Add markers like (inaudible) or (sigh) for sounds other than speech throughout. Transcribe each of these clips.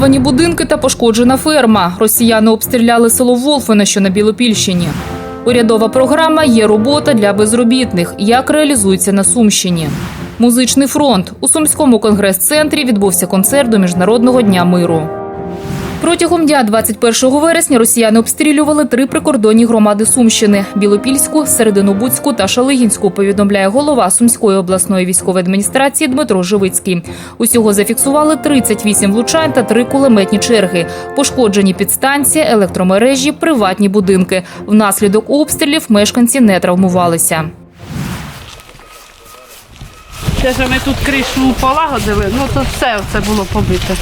Зруйновані будинки та пошкоджена ферма. Росіяни обстріляли село Волфине, що на Білопільщині. Урядова програма є робота для безробітних. Як реалізується на Сумщині? Музичний фронт у сумському конгрес-центрі відбувся концерт до Міжнародного дня миру. Протягом дня 21 вересня росіяни обстрілювали три прикордонні громади Сумщини: Білопільську, Серединобудську та Шалигінську. Повідомляє голова Сумської обласної військової адміністрації Дмитро Живицький. Усього зафіксували 38 влучань та три кулеметні черги. Пошкоджені підстанції, електромережі, приватні будинки. Внаслідок обстрілів мешканці не травмувалися. Те, що ми тут кришу полагодили, ну то все це було побите.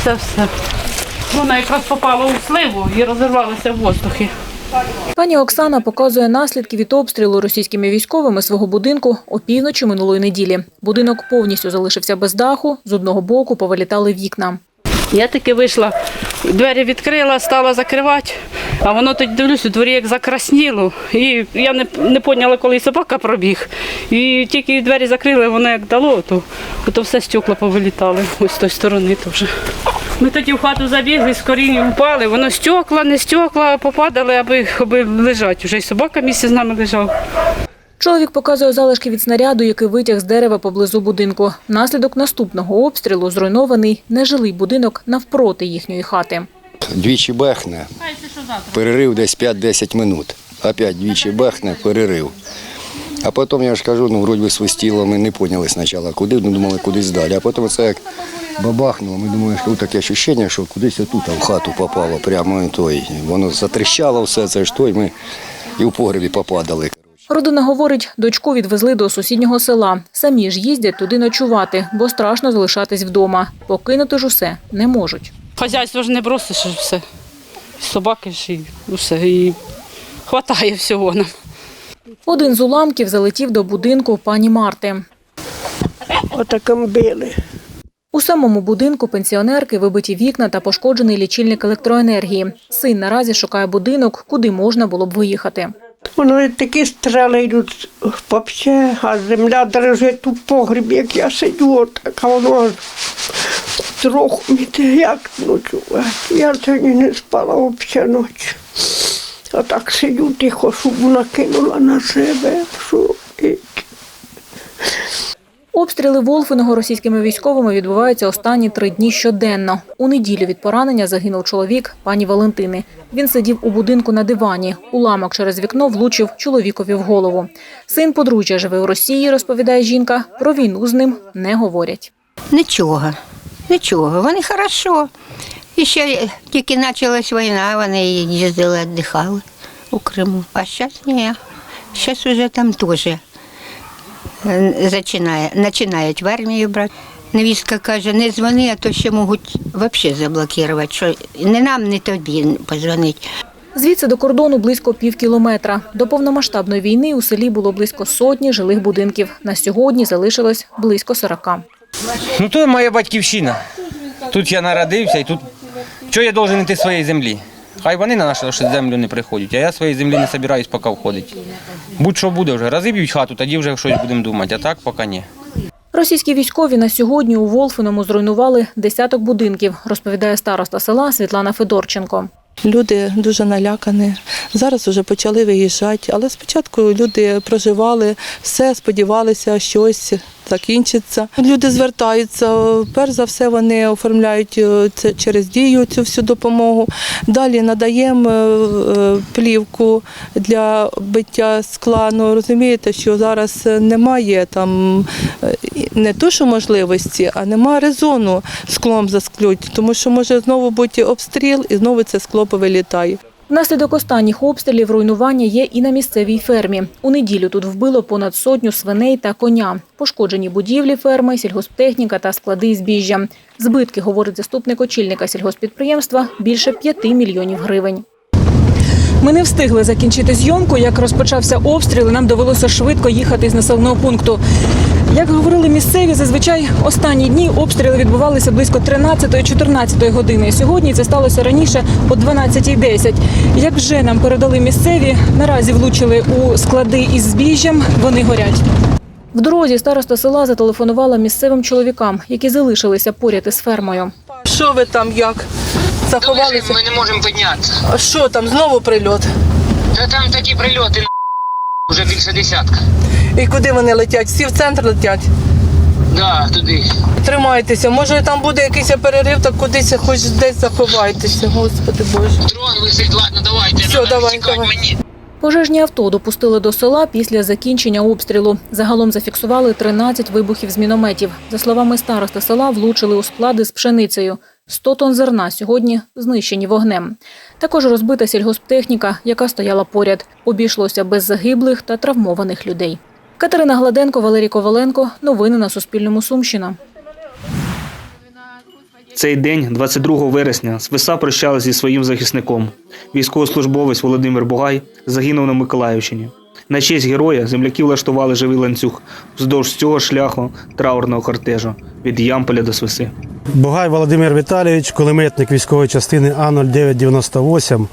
Все все. Вона якраз попала у сливу і розірвалася в воздухі. Пані Оксана показує наслідки від обстрілу російськими військовими свого будинку опівночі минулої неділі. Будинок повністю залишився без даху, з одного боку повилітали вікна. Я таки вийшла, двері відкрила, стала закривати, а воно тоді дивлюсь, у дворі як закрасніло. І я не, не поняла, коли собака пробіг. І тільки двері закрили, воно як дало, то, то все стекла повилітали ось з тої сторони теж. Ми тоді в хату забігли, з коріння впали, воно стекла, не стекла, попадали, аби, аби лежать. Уже й собака місце з нами лежав. Чоловік показує залишки від снаряду, який витяг з дерева поблизу будинку. Внаслідок наступного обстрілу зруйнований нежилий будинок навпроти їхньої хати. Двічі бехне, перерив десь 5-10 минут. Опять двічі бехне, перерив. А потім, я ж кажу, ну, вроді би свистіло, ми не поняли спочатку, куди, ну, думали, кудись далі. А потім це як бабахнуло, ми думали, що таке відчуття, що кудись отут в хату попало, прямо і той. Воно затріщало все це ж той, ми і в погребі попадали. Родина говорить, дочку відвезли до сусіднього села. Самі ж їздять туди ночувати, бо страшно залишатись вдома. Покинути ж усе не можуть. Хазяйство ж не бросиш все. Собаки ж і все. І хватає всього нам. Один з уламків залетів до будинку пані Марти. Отаком били. У самому будинку пенсіонерки вибиті вікна та пошкоджений лічильник електроенергії. Син наразі шукає будинок, куди можна було б виїхати. Воно такі стріли йдуть вообще, а земля дрожить у погрібі, як я сидю, отак, а воно міте, як ночувати. Я сьогодні не спала взагалі ночі. А так сидю тихо, щоб накинула на себе, що Обстріли Волфиного російськими військовими відбуваються останні три дні щоденно. У неділю від поранення загинув чоловік пані Валентини. Він сидів у будинку на дивані. Уламок через вікно влучив чоловікові в голову. Син подружжя живе у Росії, розповідає жінка. Про війну з ним не говорять. Нічого, нічого, вони хорошо. І ще тільки почалась війна, вони їздили, віддихали у Криму. А зараз ні. Зараз вже там теж е, починають в армію брати. Невістка каже, не дзвони, а то ще можуть взагалі заблокувати, що не нам, не тобі позвонить. Звідси до кордону близько пів кілометра. До повномасштабної війни у селі було близько сотні жилих будинків. На сьогодні залишилось близько сорока. Ну то моя батьківщина. Тут я народився і тут. Що я должен йти своєї землі? Хай вони на нашу землю не приходять, а я своєї землі не збираюсь поки входити. Будь-що буде вже. Розіб'ють хату, тоді вже щось будемо думати, а так поки ні. Російські військові на сьогодні у Волфиному зруйнували десяток будинків, розповідає староста села Світлана Федорченко. Люди дуже налякані. Зараз вже почали виїжджати, але спочатку люди проживали, все сподівалися, щось закінчиться. Люди звертаються. Перш за все, вони оформляють е, це через дію цю всю допомогу. Далі надаємо е, е, плівку для биття скла. Ну розумієте, що зараз немає там не то, що можливості, а немає резону склом засклють, тому що може знову бути обстріл і знову це скло повилітає. Внаслідок останніх обстрілів руйнування є і на місцевій фермі. У неділю тут вбило понад сотню свиней та коня. Пошкоджені будівлі ферми, сільгосптехніка та склади збіжжя. Збитки, говорить заступник очільника сільгоспідприємства, більше 5 мільйонів гривень. Ми не встигли закінчити зйомку. Як розпочався обстріл, нам довелося швидко їхати з населеного пункту. Як говорили місцеві, зазвичай останні дні обстріли відбувалися близько 13-14 години. Сьогодні це сталося раніше о 12.10. Як вже нам передали місцеві, наразі влучили у склади із збіжжям. Вони горять. В дорозі староста села зателефонувала місцевим чоловікам, які залишилися поряд із фермою. Що ви там як? Заховалися? Ми не можемо піднятися. А що там, знову прильот? Та там такі прильоти вже більше десятка. І куди вони летять? Всі в центр летять. Да, туди. Тримайтеся, може там буде якийсь перерив, так кудись хоч десь заховайтеся, господи Боже. Дрон висить, ладно, давайте. Все, надо давай, давай. мені. Пожежні авто допустили до села після закінчення обстрілу. Загалом зафіксували 13 вибухів з мінометів. За словами старости села, влучили у склади з пшеницею. 100 тонн зерна сьогодні знищені вогнем. Також розбита сільгосптехніка, яка стояла поряд. Обійшлося без загиблих та травмованих людей. Катерина Гладенко, Валерій Коваленко. Новини на Суспільному. Сумщина. Цей день, 22 вересня, Свиса прощалася зі своїм захисником. Військовослужбовець Володимир Бугай загинув на Миколаївщині. На честь героя земляки влаштували живий ланцюг вздовж цього шляху траурного кортежу від Ямполя до Свиси. Бугай Володимир Віталійович, кулеметник військової частини А0998,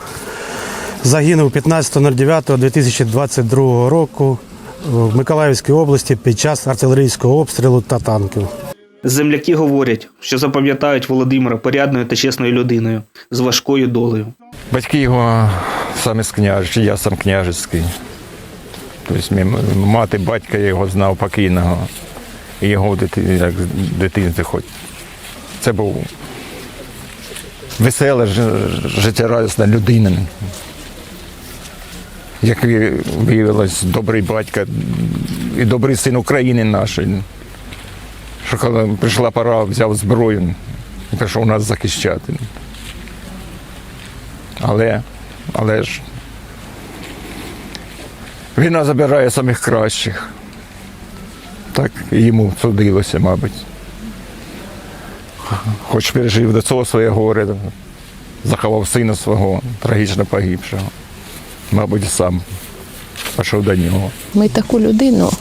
загинув 15.09.2022 року в Миколаївській області під час артилерійського обстрілу та танків. Земляки говорять, що запам'ятають Володимира порядною та чесною людиною з важкою долею. Батьки його саме з княжичі, я сам княжицький. Тобто мати, батька його знав покійного. І його в дити- як дитинстві хоч. Це був весела, життєрадісна людина. Як виявилось, добрий батько і добрий син України нашої. Що коли прийшла пора, взяв зброю і пішов нас захищати. Але, але ж війна забирає самих кращих. Так йому судилося, мабуть. Хоч пережив до цього своє горе, заховав сина свого, трагічно погибшого. Мабуть, сам пішов до нього. Ми таку людину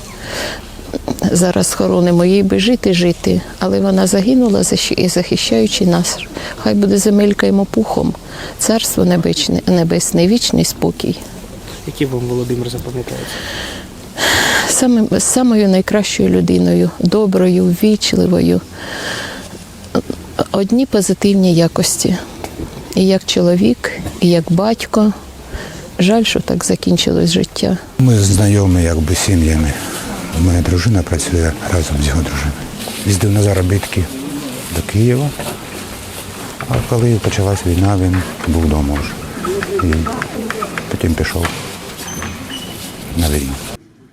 зараз хоронимо, їй би жити, жити, але вона загинула, захищаючи нас. Хай буде земелька йому пухом, царство небесне, небесне, вічний спокій. Які вам Володимир запам'ятається? Самим, самою найкращою людиною, доброю, ввічливою. Одні позитивні якості. І як чоловік, і як батько. Жаль, що так закінчилось життя. Ми знайомі якби сім'ями. Моя дружина працює разом з його дружиною. Їздив на заробітки до Києва. А коли почалась війна, він був вдома вже. І потім пішов на війну.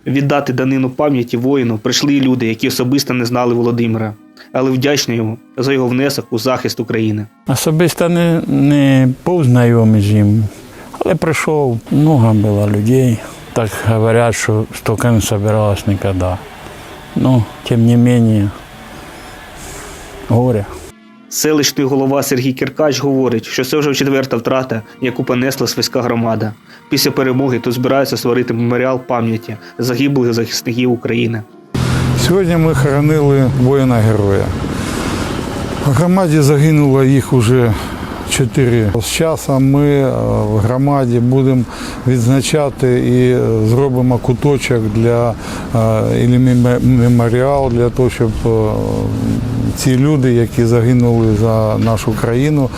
Віддати данину пам'яті воїну прийшли люди, які особисто не знали Володимира, але вдячні йому за його внесок у захист України. Особисто не, не був знайомий з ним, але прийшов, много було людей. Так говорять, що стільки не збиралось ніколи. Ну, тим не менше, горе. Селищний голова Сергій Кіркач говорить, що це вже четверта втрата, яку понесла свиська громада. Після перемоги тут збираються створити меморіал пам'яті загиблих захисників України. Сьогодні ми хоронили воїна-героя. В громаді загинуло їх уже чотири. З часом ми е, в громаді будемо відзначати і е, зробимо куточок для е, і меморіал для того, щоб ці люди, які загинули за нашу країну,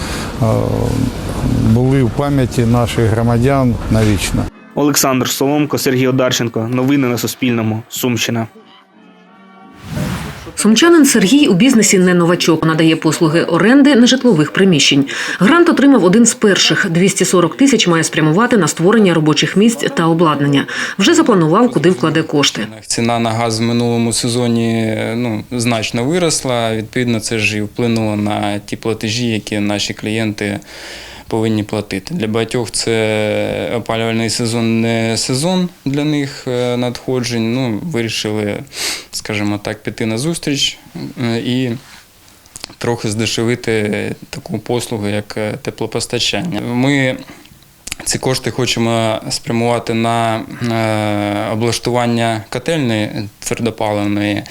були в пам'яті наших громадян навічно. Олександр Соломко, Сергій Одарченко. Новини на Суспільному. Сумщина. Сумчанин Сергій у бізнесі не новачок, надає послуги оренди нежитлових приміщень. Грант отримав один з перших. 240 тисяч має спрямувати на створення робочих місць та обладнання. Вже запланував, куди вкладе кошти. Ціна на газ в минулому сезоні ну, значно виросла. Відповідно, це ж і вплинуло на ті платежі, які наші клієнти повинні платити. Для багатьох це опалювальний сезон не сезон для них е, надходжень. Ну, вирішили, скажімо так, піти на зустріч е, і трохи здешевити таку послугу, як е, теплопостачання. Ми ці кошти хочемо спрямувати на е, облаштування котельної твердопаливної.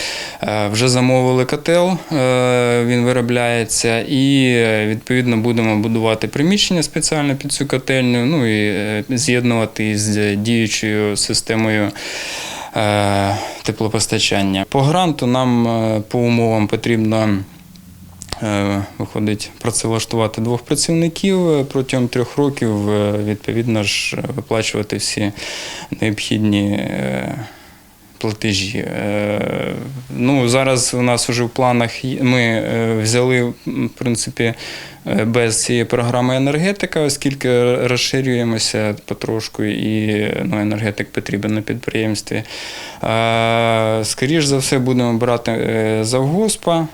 Е, Вже замовили котел, е, він виробляється, і відповідно будемо будувати приміщення спеціально під цю котельню, ну і з'єднувати з діючою системою. Теплопостачання. По гранту нам по умовам потрібно виходить працевлаштувати двох працівників е, протягом трьох років, е, відповідно ж, виплачувати всі необхідні. Платежі. Е, Ну, зараз у нас вже в планах ми е, взяли, в принципі, е, без цієї програми енергетика, оскільки розширюємося потрошку, і ну, енергетик потрібен на підприємстві. Е, Скоріш за все, будемо брати завгоспа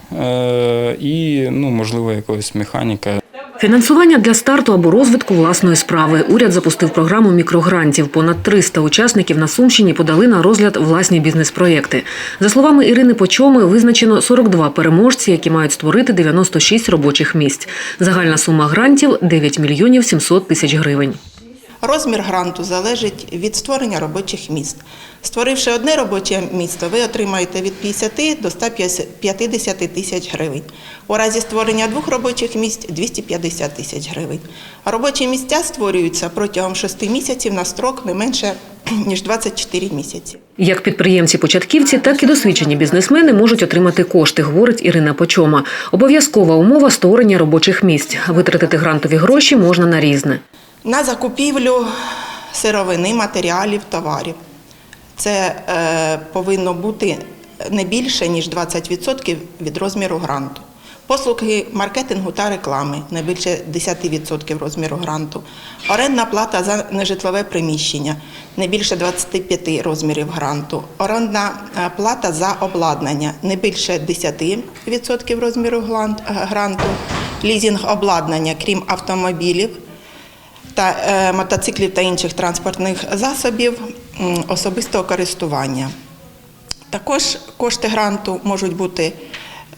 і, ну, можливо, якогось механіка. Фінансування для старту або розвитку власної справи. Уряд запустив програму мікрогрантів. Понад 300 учасників на Сумщині подали на розгляд власні бізнес-проєкти. За словами Ірини Почоми, визначено 42 переможці, які мають створити 96 робочих місць. Загальна сума грантів 9 мільйонів 700 тисяч гривень. Розмір гранту залежить від створення робочих місць. Створивши одне робоче місто, ви отримаєте від 50 до 150 тисяч гривень. У разі створення двох робочих місць 250 тисяч гривень. Робочі місця створюються протягом 6 місяців на строк не менше (clears throat) ніж 24 місяці. Як підприємці-початківці, так і досвідчені бізнесмени можуть отримати кошти, говорить Ірина Почома. Обов'язкова умова створення робочих місць. Витратити грантові гроші можна на різне. На закупівлю сировини, матеріалів, товарів. Це е, повинно бути не більше, ніж 20% від розміру гранту. Послуги маркетингу та реклами не більше 10% розміру гранту. Орендна плата за нежитлове приміщення не більше 25 розмірів гранту. Орендна е, плата за обладнання не більше 10% розміру е, гранту. Лізінг обладнання, крім автомобілів, та е, мотоциклів та інших транспортних засобів особистого користування. Також кошти гранту можуть бути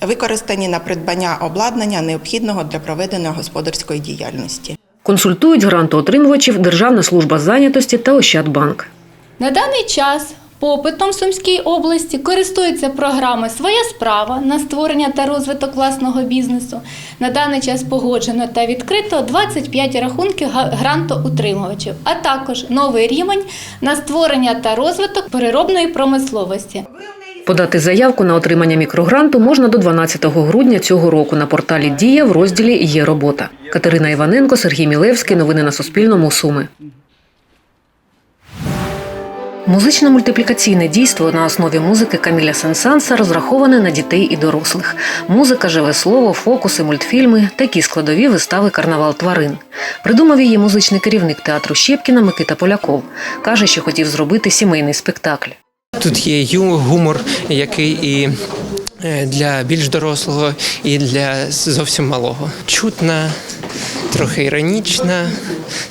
використані на придбання обладнання, необхідного для проведення господарської діяльності. Консультують грантоотримувачів Державна служба зайнятості та Ощадбанк. На даний час попитом в Сумській області користується програма Своя справа на створення та розвиток власного бізнесу. На даний час погоджено та відкрито 25 рахунків грантоутримувачів, а також новий рівень на створення та розвиток переробної промисловості. Подати заявку на отримання мікрогранту можна до 12 грудня цього року на порталі Дія в розділі Є робота. Катерина Іваненко, Сергій Мілевський. Новини на Суспільному. Суми. Музично-мультиплікаційне дійство на основі музики Каміля Сенсанса розраховане на дітей і дорослих. Музика, живе слово, фокуси, мультфільми такі складові вистави Карнавал тварин. Придумав її музичний керівник театру Щепкіна Микита Поляков. Каже, що хотів зробити сімейний спектакль. Тут є гумор, який і е, для більш дорослого, і для зовсім малого. Чутна, трохи іронічна,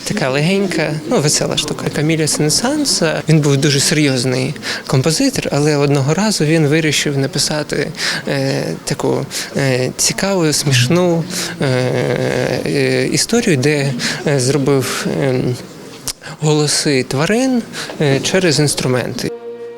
така легенька, ну весела штука. Каміля Сенсанса він був дуже серйозний композитор, але одного разу він вирішив написати е, таку е, цікаву, смішну е, е, історію, де е, зробив. Е, Голоси тварин е, через інструменти.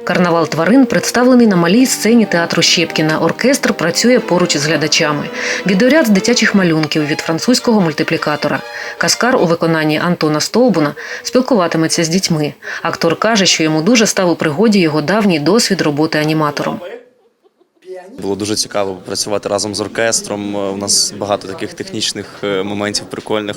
Карнавал тварин представлений на малій сцені театру Щепкіна. Оркестр працює поруч із глядачами. Відеоряд з дитячих малюнків від французького мультиплікатора. Каскар у виконанні Антона Стовбуна спілкуватиметься з дітьми. Актор каже, що йому дуже став у пригоді його давній досвід роботи аніматором. Було дуже цікаво працювати разом з оркестром. Е, У нас багато таких технічних е, моментів прикольних.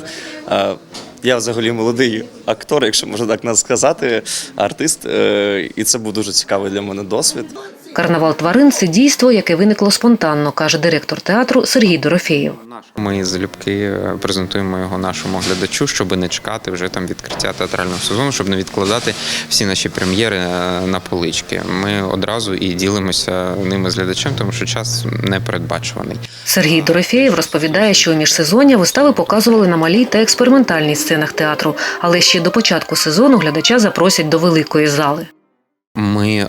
Я взагалі молодий актор, якщо можна так сказати, артист, е, і це був дуже цікавий для мене досвід. Карнавал тварин це дійство, яке виникло спонтанно, каже директор театру Сергій Дорофєєв. Ми залюбки е, презентуємо його нашому глядачу, щоб не чекати вже там відкриття театрального сезону, щоб не відкладати всі наші прем'єри е, на полички. Ми одразу і ділимося ними з глядачем, тому що час не передбачуваний. Сергій Дорофєєв розповідає, що у міжсезоння вистави показували на малій та експериментальній сценах театру, але ще до початку сезону глядача запросять до великої зали. Ми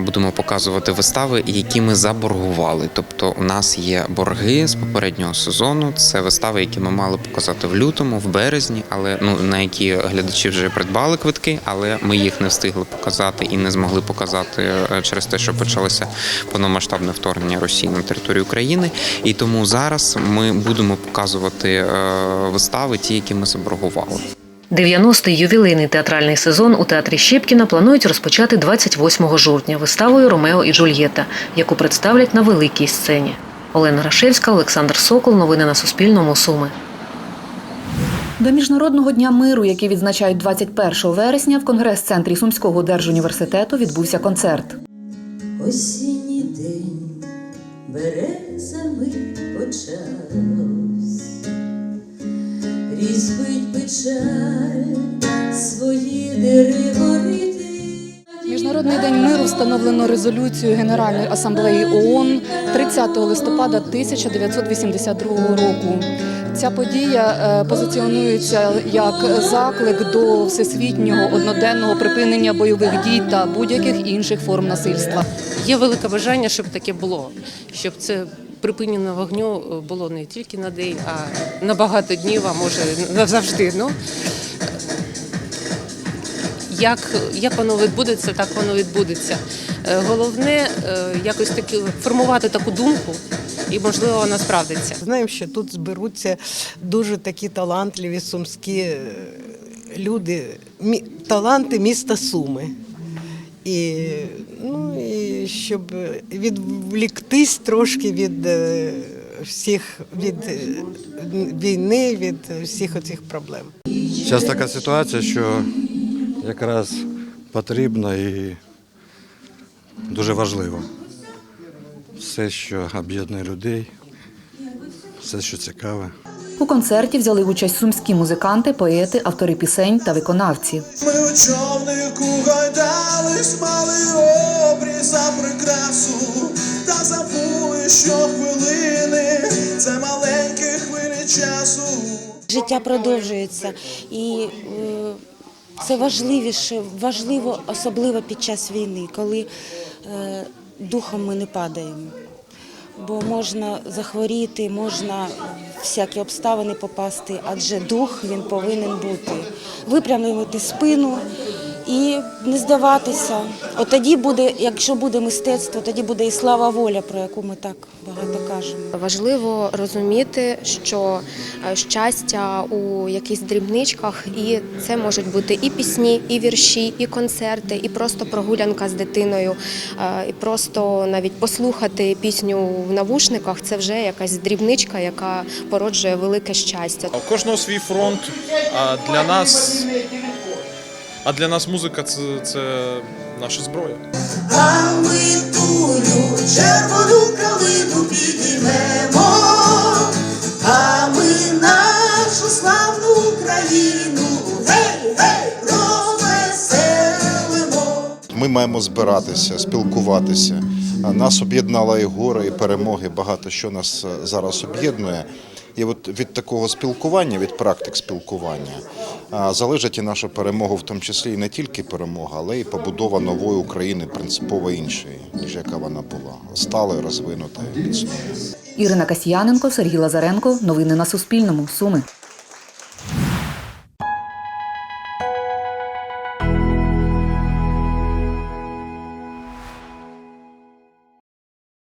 будемо показувати вистави, які ми заборгували. Тобто, у нас є борги з попереднього сезону. Це вистави, які ми мали показати в лютому, в березні, але ну на які глядачі вже придбали квитки, але ми їх не встигли показати і не змогли показати е, через те, що почалося повномасштабне вторгнення Росії на територію України. І тому зараз ми будемо показувати е, вистави, ті, які ми заборгували. 90-й ювілейний театральний сезон у театрі Щепкіна планують розпочати 28 жовтня виставою Ромео і Джульєта, яку представлять на великій сцені. Олена Рашевська, Олександр Сокол. Новини на Суспільному. Суми. До Міжнародного дня миру, який відзначають 21 вересня, в конгрес-центрі Сумського держуніверситету відбувся концерт. Осінній день березами почався, різьбить печаль свої дереворити. Міжнародний день миру встановлено резолюцією Генеральної асамблеї ООН 30 листопада 1982 року. Ця подія е, позиціонується як заклик до всесвітнього одноденного припинення бойових дій та будь-яких інших форм насильства. Є велике бажання, щоб таке було, щоб це припинення вогню було не тільки на день, а на багато днів, а може назавжди. Ну, як, як воно відбудеться, так воно відбудеться. Е, Головне е, якось таки формувати таку думку, і можливо вона справдиться. Знаємо, що тут зберуться дуже такі талантливі сумські е, люди, таланти міста Суми. І, ну, і щоб відвліктись трошки від е, всіх від е, війни, від всіх оцих проблем. Зараз така ситуація, що якраз потрібно і дуже важливо. Все, що об'єднує людей, все, що цікаве. У концерті взяли участь сумські музиканти, поети, автори пісень та виконавці. Ми у човнику гойдались, мали обріз за прикрасу, та забули, що хвилини це маленькі хвилі часу. Життя продовжується і е, це важливіше, важливо, особливо під час війни, коли е, духом ми не падаємо. Бо можна захворіти, можна всякі обставини попасти, адже дух він повинен бути. Випрямити спину і не здаватися. От тоді буде, якщо буде мистецтво, тоді буде і слава воля, про яку ми так багато кажемо. Важливо розуміти, що е, щастя у якихось дрібничках, і це можуть бути і пісні, і вірші, і концерти, і просто прогулянка з дитиною, е, і просто навіть послухати пісню в навушниках це вже якась дрібничка, яка породжує велике щастя. У кожного свій фронт. Для нас, а для нас музика це, це наша зброя. А ми тулю червону калину підіймемо, а ми нашу славну Україну, гей, гей, розвеселимо. Ми маємо збиратися, спілкуватися. Нас об'єднала і горе, і перемоги. Багато що нас е, зараз об'єднує. І от від такого спілкування, від практик спілкування, залежить і наша перемога, в тому числі і не тільки перемога, але й побудова нової України, принципово іншої, ніж яка вона була. Сталою, розвинутою, міцною. Ірина Касьяненко, Сергій Лазаренко. Новини на Суспільному. Суми.